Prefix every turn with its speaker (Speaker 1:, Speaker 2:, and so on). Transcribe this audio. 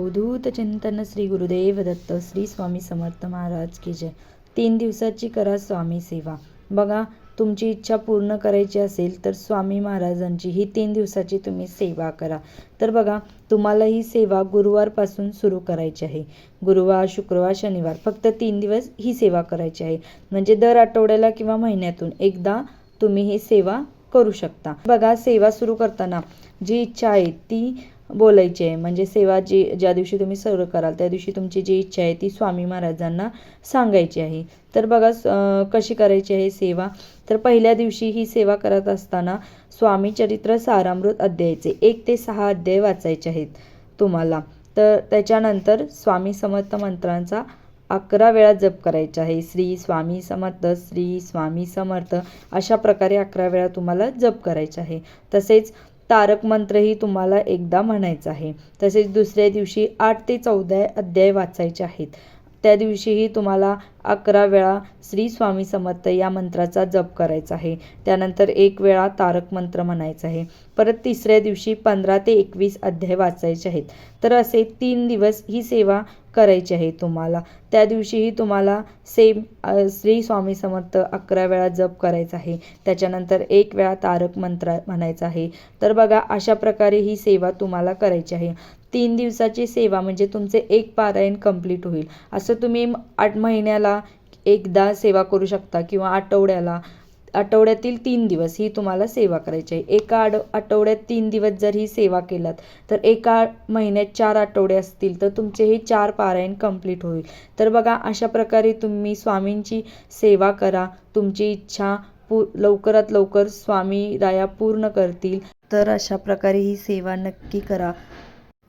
Speaker 1: अवधूत चिंतन श्री गुरुदेव दत्त श्री स्वामी समर्थ महाराज की जय. तीन दिवसाची करा स्वामी सेवा. बघा तुमची इच्छा पूर्ण करायची असेल तर स्वामी महाराजांची ही तीन दिवसाची तुम्ही सेवा करा. तर बघा तुम्हाला ही सेवा गुरुवारपासून सुरू करायची आहे. गुरुवार शुक्रवार शनिवार फक्त तीन दिवस ही सेवा करायची आहे. म्हणजे दर आठवड्याला किंवा महिन्यातून एकदा तुम्ही ही सेवा करू शकता. बघा सेवा सुरू करताना जी इच्छा आहे ती बोलायची. आहे म्हणजे सेवा जी ज्या दिवशी तुम्ही सर्व कराल त्या दिवशी तुमची जी इच्छा आहे ती स्वामी महाराजांना सांगायची आहे. तर बघा कशी करायची आहे सेवा? तर पहिल्या दिवशी ही सेवा करत असताना स्वामी चरित्र सारामृत अध्यायाचे एक ते सहा अध्याय वाचायचे आहेत तुम्हाला. तर त्याच्यानंतर स्वामी समर्थ मंत्रांचा अकरा वेळा जप करायचा आहे. श्री स्वामी समर्थ श्री स्वामी समर्थ अशा प्रकारे अकरा वेळा तुम्हाला जप करायचा आहे. तसेच तारक मंत्रही तुम्हाला एकदा म्हणायचं आहे. तसेच दुसऱ्या दिवशी आठ ते चौदा अध्याय वाचायचे आहेत. त्या दिवशीही तुम्हाला अकरा वेळा श्री स्वामी समर्थ या मंत्राचा जप करायचा आहे. त्यानंतर एक वेळा तारक मंत्र म्हणायचा आहे. परत तिसऱ्या दिवशी पंधरा ते एकवीस अध्याय वाचायचे आहेत. तर असे तीन दिवस ही सेवा करायची आहे तुम्हाला. त्या दिवशीही तुम्हाला सेम श्री स्वामी समर्थ अकरा वेळा जप करायचा आहे. त्याच्यानंतर एक वेळा तारक मंत्र म्हणायचा आहे. तर बघा अशा प्रकारे ही सेवा तुम्हाला करायची आहे. तीन दिवसाची सेवा म्हणजे तुमचे एक पारायण कंप्लीट होईल. असं तुम्ही आठ महिन्याला एकदा सेवा करू शकता किंवा आठवड्याला आठवड्यातील तीन दिवस ही तुम्हाला सेवा करायची आहे. एका आड आठवड्यात तीन दिवस जर ही सेवा केलात तर एका महिन्यात चार आठवडे असतील तर तुमचे हे चार पारायण कंप्लीट होईल. तर बघा अशा प्रकारे तुम्ही स्वामींची सेवा करा. तुमची इच्छा पू लवकरात लवकर स्वामी राया पूर्ण करतील. तर अशा प्रकारे ही सेवा नक्की करा.